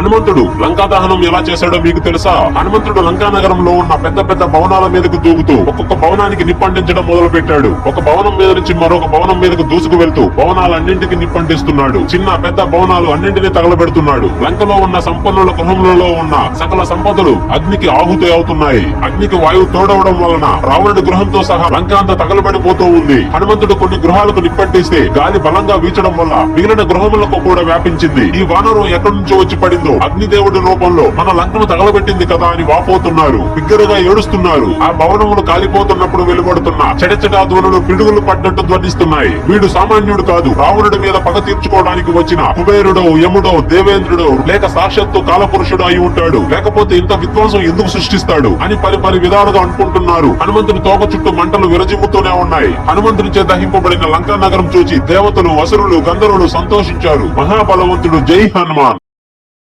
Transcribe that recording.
హనుమంతుడు లంకా దహనం ఎలా చేశాడో మీకు తెలుసా? హనుమంతుడు లంకా నగరంలో ఉన్న పెద్ద పెద్ద భవనాల మీదకు దూకుతూ ఒక్కొక్క భవనానికి నిప్పంటించడం మొదలు పెట్టాడు ఒక భవనం మీద నుంచి మరొక భవనం మీదకు దూసుకు వెళ్తూ భవనాలన్నింటికి నిప్పంటిస్తున్నాడు. చిన్న పెద్ద భవనాలు అన్నింటినీ తగలబెడుతున్నాడు. లంకలో ఉన్న సంపన్నుల గృహములలో ఉన్న సకల సంపదలు అగ్నికి ఆహుతి అవుతున్నాయి. అగ్నికి వాయువు తోడవడం వలన రావణుడి గృహంతో సహా లంక అంతా తగలబడిపోతూ ఉంది. హనుమంతుడు కొన్ని గృహాలకు నిప్పంటిస్తే గాలి బలంగా వీచడం వల్ల మిగిలిన గృహములకు కూడా వ్యాపించింది. ఈ వానరం ఎక్కడి నుంచి వచ్చి పడిందో అగ్నిదేవుడి. రూపంలో మన లంకను తగలబెట్టింది కదా అని వాపోతున్నారు. బిగ్గరగా ఏడుస్తున్నారు. ఆ భవనములు కాలిపోతున్నప్పుడు వెలువడుతున్న చెడచెడా ధ్వనులు పిడుగులు పడ్డట్టు ధ్వనిస్తున్నాయి. వీడు సామాన్యుడు కాదు. రావణుడి మీద పగ తీర్చుకోవడానికి వచ్చిన కుబేరుడో యముడో దేవేంద్రుడో లేక సాక్షాత్తు కాలపురుషుడు అయి ఉంటాడు. లేకపోతే ఇంత విధ్వంసం ఎందుకు సృష్టిస్తాడు అని పలు పలు విధాలుగా అనుకుంటున్నారు. హనుమంతుని తోక చుట్టూ మంటలు విరజిమ్ముతూనే ఉన్నాయి. హనుమంతుని చే దహింపబడిన లంకా నగరం చూచి దేవతలు అసురులు గంధర్వులు సంతోషించారు. మహాబలవంతుడు జై హనుమాన్.